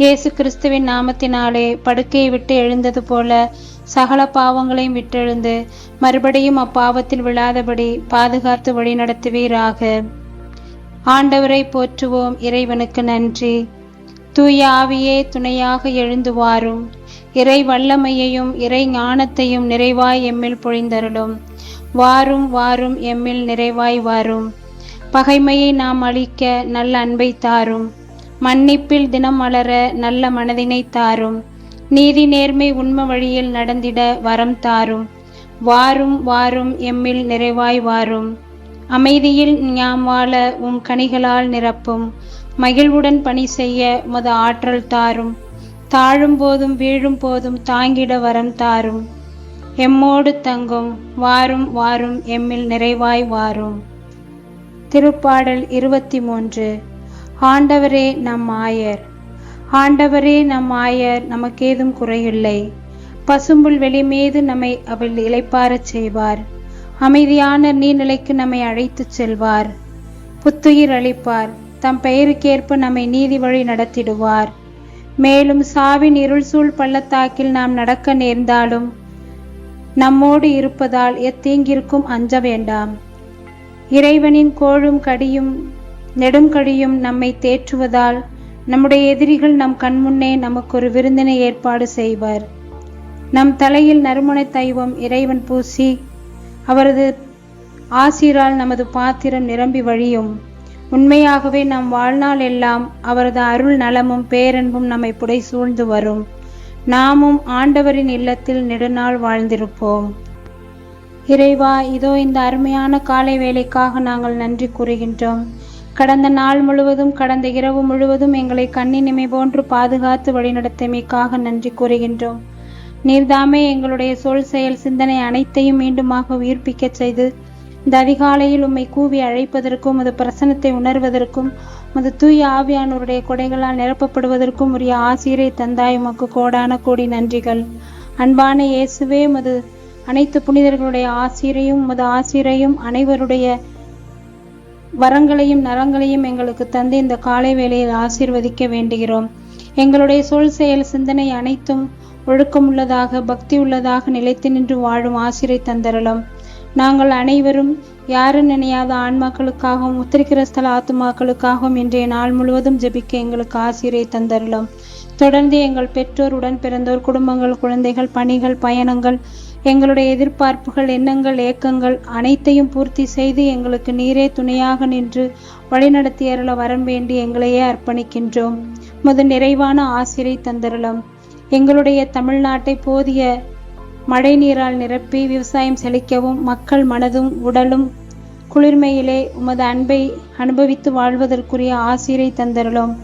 இயேசு கிறிஸ்துவின் நாமத்தினாலே படுக்கையை விட்டு எழுந்தது போல சகல பாவங்களையும் விட்டெழுந்து மறுபடியும் அப்பாவத்தில் விழாதபடி பாதுகாத்து வழிநடத்துவீராக ஆண்டவரை போற்றுவோம் இறைவனுக்கு நன்றி. தூய ஆவியே துணையாக எழுந்து வாரும் இறை வல்லமையையும் இறை ஞானத்தையும் நிறைவாய் எம்மில் பொழிந்தருளும். வாரும் வாரும் எம்மில் நிறைவாய் வாரும். பகைமையை நாம் அழிக்க நல்ல அன்பை தாரும். மன்னிப்பில் தினம் மலர நல்ல மனதினை தாரும். நீதி நேர்மை உண்மை வழியில் நடந்திட வரம் தாரும். வாரும் வாரும் எம்மில் நிறைவாய் வாரும். அமைதியில் ஞாம் வாழ உம் கனிகளால் நிரப்பும். மகிழ்வுடன் பணி செய்ய மத ஆற்றல் தாரும். தாழும் போதும் வீழும் போதும் தாங்கிட வரம் தாரும். எம்மோடு தங்கும் வாரும் வாரும் எம்மில் நிறைவாய் வாரும். திருப்பாடல் இருபத்தி மூன்று. ஆண்டவரே நம் ஆயர். ஆண்டவரே நம் ஆயர் நமக்கேதும் குறையில்லை. பசும்புல் வெளிமீது நம்மை அவள் இளைப்பாரச் செய்வார். அமைதியான நீர்நிலைக்கு நம்மை அழைத்துச் செல்வார். புத்துயிர் அளிப்பார். தம் பெயருக்கேற்ப நம்மை நீதி வழி நடத்திடுவார். மேலும் சாவின் இருள் சூழ் பள்ளத்தாக்கில் நாம் நடக்க நேர்ந்தாலும் நம்மோடு இருப்பதால் எத்தீங்கிற்கும் அஞ்ச வேண்டாம். இறைவனின் கோழும் கடியும் நெடுங்கடியும் நம்மை தேற்றுவதால் நம்முடைய எதிரிகள் நம் கண்முன்னே நமக்கு ஒரு விருந்தினை ஏற்பாடு செய்வர். நம் தலையில் நறுமண தைவம் இறைவன் பூசி அவரது ஆசிரால் நமது பாத்திரம் நிரம்பி வழியும். உண்மையாகவே நம் வாழ்நாள் எல்லாம் அவரது அருள் நலமும் பேரன்பும் நம்மை புடை சூழ்ந்து வரும். நாமும் ஆண்டவரின் இல்லத்தில் நெடுநாள் வாழ்ந்திருப்போம். இறைவா இதோ இந்த அருமையான காலை வேலைக்காக நாங்கள் நன்றி கூறுகின்றோம். கடந்த நாள் முழுவதும் கடந்த இரவு முழுவதும் எங்களை கண்ணினிமை போன்று பாதுகாத்து வழிநடத்தமைக்காக நன்றி கூறுகின்றோம். நீர்தாமே எங்களுடைய சொல் செயல் சிந்தனை அனைத்தையும் மீண்டுமாக உயிர்ப்பிக்கச் செய்து இந்த அதிகாலையில் உம்மை கூவி அழைப்பதற்கும் அது பிரசனத்தை உணர்வதற்கும் அது தூய ஆவியானோருடைய கொடைகளால் நிரப்பப்படுவதற்கும் உரிய ஆசிரியரை தந்தாய். உமக்கு கோடான கோடி நன்றிகள். அன்பான இயேசுவே மது அனைத்து புனிதர்களுடைய ஆசிரியையும் மது ஆசிரியையும் அனைவருடைய வரங்களையும் நலங்களையும் எங்களுக்கு தந்து இந்த காலை வேளையில் ஆசீர்வதிக்க வேண்டுகிறோம். எங்களுடைய சொல் செயல் சிந்தனை அனைத்தும் ஒழுக்கம் உள்ளதாக பக்தி உள்ளதாக நிலைத்து நின்று வாழும் ஆசிரை தந்தரலாம் நாங்கள் அனைவரும் யாரும் நினையாத ஆன்மாக்களுக்காகவும் உத்திரிக்கிரஸ்தல ஆத்துமாக்களுக்காகவும் இன்றைய நாள் முழுவதும் ஜெபிக்க எங்களுக்கு ஆசிரியை தந்தரலாம் தொடர்ந்து எங்கள் பெற்றோர் உடன் பிறந்தோர் குடும்பங்கள் குழந்தைகள் பணிகள் பயணங்கள் எங்களுடைய எதிர்பார்ப்புகள் எண்ணங்கள் ஏக்கங்கள் அனைத்தையும் பூர்த்தி செய்து எங்களுக்கு நீரே துணையாக நின்று வழிநடத்தி அருள வரம் வேண்டி எங்களையே அர்ப்பணிக்கின்றோம். முது நிறைவான ஆசிரியை தந்தருளம். எங்களுடைய தமிழ்நாட்டை போதிய மழை நீரால் நிரப்பி விவசாயம் செழிக்கவும் மக்கள் மனதும் உடலும் குளிர்மையிலே உமது அன்பை அனுபவித்து வாழ்வதற்குரிய ஆசிரியை தந்தருளோம்.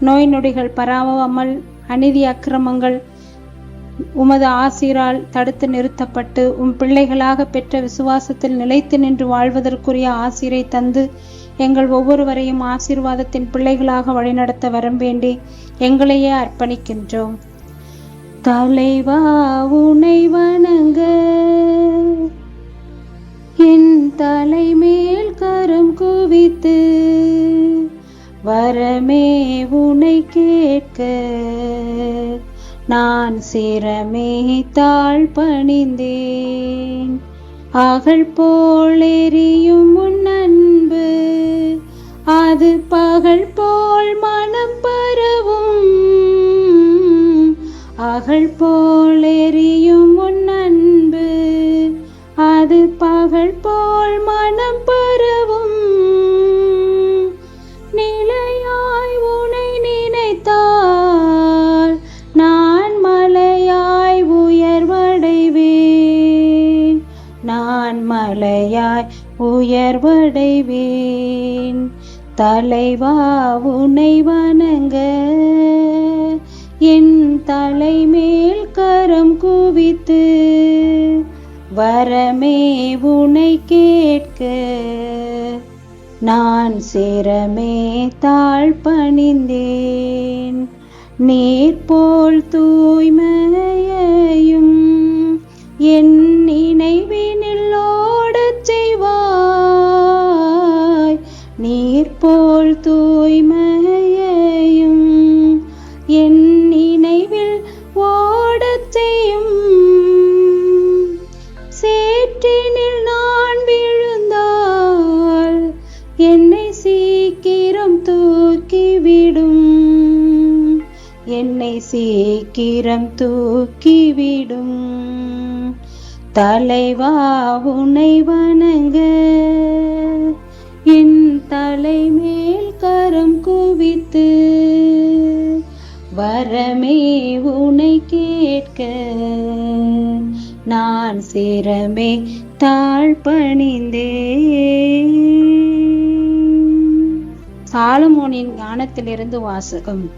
நோய் நொடிகள் பராவாமல் அநீதி அக்கிரமங்கள் உமது ஆசிரால் தடுத்து நிறுத்தப்பட்டு உம் பிள்ளைகளாக பெற்ற விசுவாசத்தில் நிலைத்து நின்று வாழ்வதற்குரிய ஆசிரை தந்து எங்கள் ஒவ்வொருவரையும் ஆசீர்வாதத்தின் பிள்ளைகளாக வழிநடத்த வரம் வேண்டி எங்களையே அர்ப்பணிக்கின்றோம். தலைவா உனை வணங்க. என் தலைமேல் கரம் குவித்து வரமே உனை கேட்க. நான் சிரமே தாழ் பணிந்தேன். அகல் போல் எரியும் உன் அன்பு அது பகல் போல் மனம் பரவும். அகழ் போல் எரியும் உயர்வடைவேன் தலைவா உனை வணங்க. என் தலைமேல் கரம் குவித்து வரமே உனை கேட்க. நான் சிரமே தாழ் பணிந்தேன் நீர் போல் தூய்மை சீக்கிரம் தூக்கிவிடும். தலைவா உனை வணங்க. என் தலைமேல் கரம் குவித்து வரமே உனை கேட்க. நான் சிரமே தாழ்பணிந்தே சாலமோனின் ஞானத்திலிருந்து வாசகம்.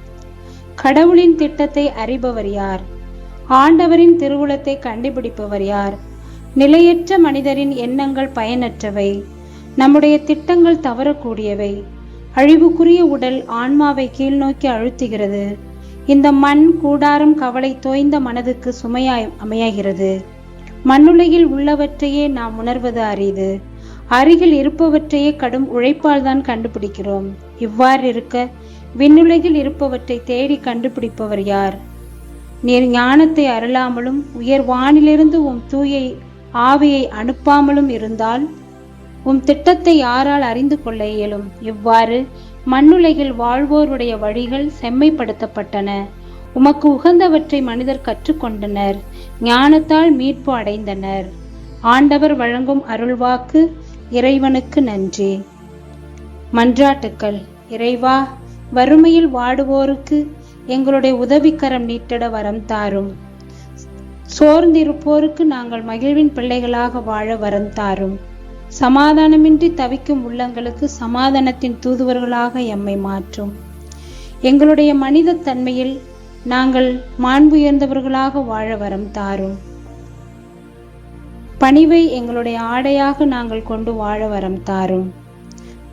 கடவுளின் திட்டத்தை அறிபவர் யார்? ஆண்டவரின் திருவுளத்தை கண்டுபிடிப்பவர் யார்? நிலையற்ற மனிதரின் எண்ணங்கள் பயனற்றவை. நம்முடைய திட்டங்கள் தவறக்கூடியவை. அழிவுக்குரிய உடல் ஆன்மாவை கீழ்நோக்கி அழுத்துகிறது. இந்த மண் கூடாரம் கவலை தோய்ந்த மனதுக்கு சுமையாய் அமையாகிறது. மண்ணுலகில் உள்ளவற்றையே நாம் உணர்வது அரிது. அருகில் இருப்பவற்றையே கடும் உழைப்பால் தான் கண்டுபிடிக்கிறோம். இவ்வாறு இருக்க விண்ணுலகில் இருப்பவற்றை தேடி கண்டுபிடிப்பவர் யார்? நீர் ஞானத்தை அருளாமலும் உயர் வானிலிருந்து உம் தூய ஆவியை அனுப்பாமலும் இருந்தால் உம் திட்டத்தை யாரால் அறிந்து கொள்ள இயலும்? இவ்வாறு மண்ணுலகில் வாழ்வோருடைய வழிகள் செம்மைப்படுத்தப்பட்டன. உமக்கு உகந்தவற்றை மனிதர் கற்றுக்கொண்டனர் ஞானத்தால் மீட்பு அடைந்தனர். ஆண்டவர் வழங்கும் அருள்வாக்கு இறைவனுக்கு நன்றி. மன்றாட்டுக்கள். இறைவா வறுமையில் வாடுவோருக்கு எங்களுடைய உதவிக்கரம் நீட்டிட வரம் தாரும். சோர்ந்திருப்போருக்கு நாங்கள் மகிழ்வின் பிள்ளைகளாக வாழ வரம் தாரும். சமாதானமின்றி தவிக்கும் உள்ளங்களுக்கு சமாதானத்தின் தூதுவர்களாக எம்மை மாற்றும். எங்களுடைய மனித தன்மையில் நாங்கள் மாண்புயர்ந்தவர்களாக வாழ வரம் தாரும். பணிவை எங்களுடைய ஆடையாக நாங்கள் கொண்டு வாழ வரம் தாரும்.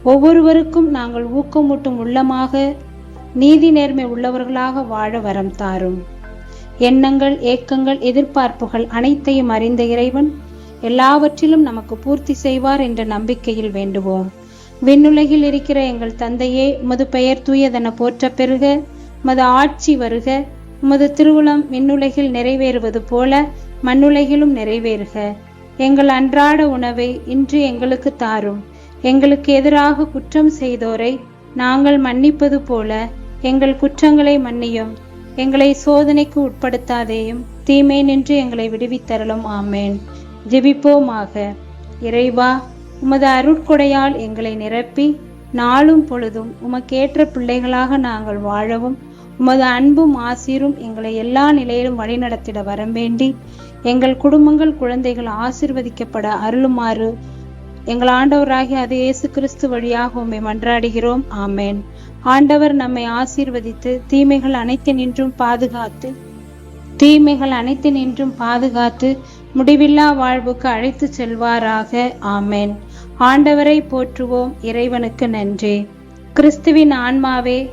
ஒவ்வொருவருக்கும் நாங்கள் ஊக்கமூட்டும் உள்ளமாக நீதி நேர்மை உள்ளவர்களாக வாழ வரம் தாரும். எண்ணங்கள் ஏக்கங்கள் எதிர்பார்ப்புகள் அனைத்தையும் அறிந்த இறைவன் எல்லாவற்றிலும் நமக்கு பூர்த்தி செய்வார் என்ற நம்பிக்கையில் வேண்டுவோம். விண்ணுலகில் இருக்கிற எங்கள் தந்தையே உமது பெயர் தூயதென போற்ற பெறுக. உமது ஆட்சி வருக. உமது திருவுளம் விண்ணுலகில் நிறைவேறுவது போல மண்ணுலகிலும் நிறைவேறுக. எங்கள் அன்றாட உணவை இன்று எங்களுக்கு தாரும். எங்களுக்கு எதிராக குற்றம் செய்தோரை நாங்கள் மன்னிப்பது போல எங்கள் குற்றங்களை மன்னியும். எங்களை சோதனைக்கு உட்படுத்தாதேயும் தீமை நின்று எங்களை விடுவித்தரலும் ஆமேன். ஜெபிப்போமாக. இறைவா உமது அருட்கொடையால் எங்களை நிரப்பி நாளும் பொழுதும் உமக்கேற்ற பிள்ளைகளாக நாங்கள் வாழவும் உமது அன்பும் ஆசீரும் எங்களை எல்லா நிலையிலும் வழிநடத்திட வரம் வேண்டி எங்கள் குடும்பங்கள் குழந்தைகள் ஆசிர்வதிக்கப்பட அருளுமாறு எங்கள் ஆண்டவராகிய அது இயேசு கிறிஸ்து வழியாக உம்மை மன்றாடுகிறோம். ஆமேன். ஆண்டவர் நம்மை ஆசீர்வதித்து தீமைகள் அனைத்து நின்றும் பாதுகாத்து தீமைகள் அனைத்து நின்றும் பாதுகாத்து முடிவில்லா வாழ்வுக்கு அழைத்து செல்வாராக. ஆமேன். ஆண்டவரை போற்றுவோம். இறைவனுக்கு நன்றி. கிறிஸ்துவின் ஆன்மாவே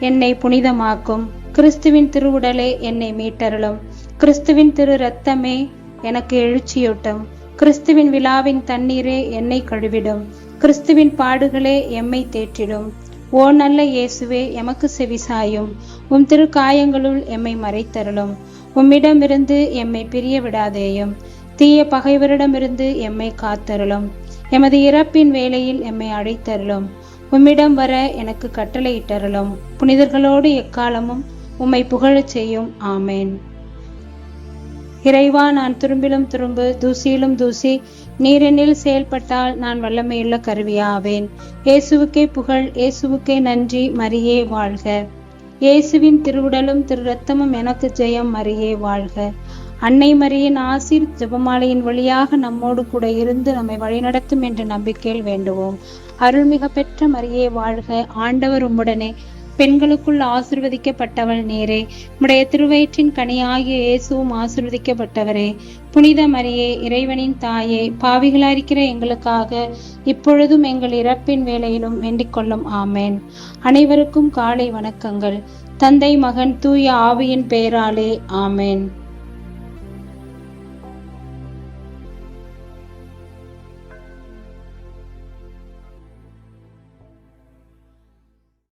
என்னை புனிதமாக்கும். கிறிஸ்துவின் திருவுடலே என்னை மீட்டருளும். கிறிஸ்துவின் திரு ரத்தமே எனக்கு எழுச்சியூட்டும். கிறிஸ்துவின் விழாவின் தண்ணீரே என்னை கழுவிடும். கிறிஸ்துவின் பாடுகளே எம்மை தேற்றிடும். ஓ நல்ல இயேசுவே எமக்கு செவிசாயும் உம் திரு காயங்களுள் எம்மை மறைத்தருளும். உம்மிடமிருந்து எம்மை பிரிய விடாதேயும். தீய பகைவரிடமிருந்து எம்மை காத்தருளும். எமது இறப்பின் வேலையில் எம்மை அழைத்தருளும் உம்மிடம் வர எனக்கு கட்டளையிட்டருளும். புனிதர்களோடு எக்காலமும் உம்மை புகழச் செய்யும். ஆமேன். இறைவா நான் துரும்பிலும் துரும்பு தூசியிலும் தூசி நீரெனில் செயல்பட்டால் நான் வல்லமையுள்ள கருவியாவேன். இயேசுவுக்கே புகழ் இயேசுவுக்கே நன்றி மரியே வாழ்க. இயேசுவின் திருவுடலும் திரு ரத்தமும் எனக்கு ஜெயம் மரியே வாழ்க. அன்னை மரியின் ஆசிர் ஜெபமாலையின் வழியாக நம்மோடு கூட இருந்து நம்மை வழிநடத்தும் என்ற நம்பிக்கையில் வேண்டுவோம். அருள்மிக பெற்ற மரியே வாழ்க. ஆண்டவர் உம்முடனே பெண்களுக்குள் ஆசிர்வதிக்கப்பட்டவள் நேரே. உடைய திருவயிற்றின் கனியாகிய இயேசுவும் ஆசிர்வதிக்கப்பட்டவரே. புனித மரியே இறைவனின் தாயே பாவிகளாயிருக்கிற எங்களுக்காக இப்பொழுதும் எங்கள் இறப்பின் வேலையிலும் வேண்டிக்கொள்ளும். ஆமேன். அனைவருக்கும் காலை வணக்கங்கள். தந்தை மகன் தூய ஆவியின் பெயராலே. ஆமேன்.